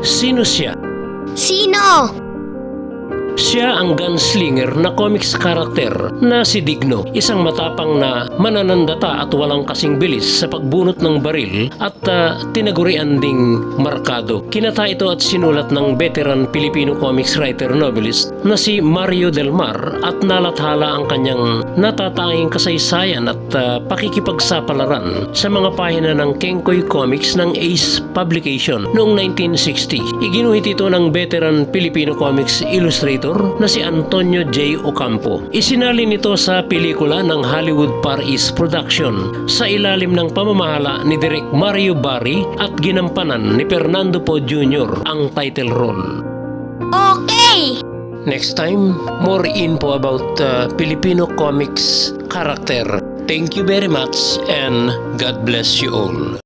Sino siya? Sino? Siya ang gunslinger na comics karakter na si Digno, isang matapang na mananandata at walang kasing bilis sa pagbunot ng baril at ah, tinagurian ding markado. Kinata ito at sinulat ng veteran Filipino comics writer novelist na si Mario Del Mar at nalathala ang kanyang natatanging kasaysayan at ah, pakikipagsapalaran sa mga pahina ng Kenkoy Comics ng Ace Publication noong 1960. Iginuhit ito ng veteran Filipino comics illustrator na si Antonio J. Ocampo. Isinalin ito sa pelikula ng Hollywood Far East Production sa ilalim ng pamamahala ni Direk Mario Barry at ginampanan ni Fernando Po Jr. ang title role. Okay! Next time, more info about uh, Filipino comics character. Thank you very much and God bless you all.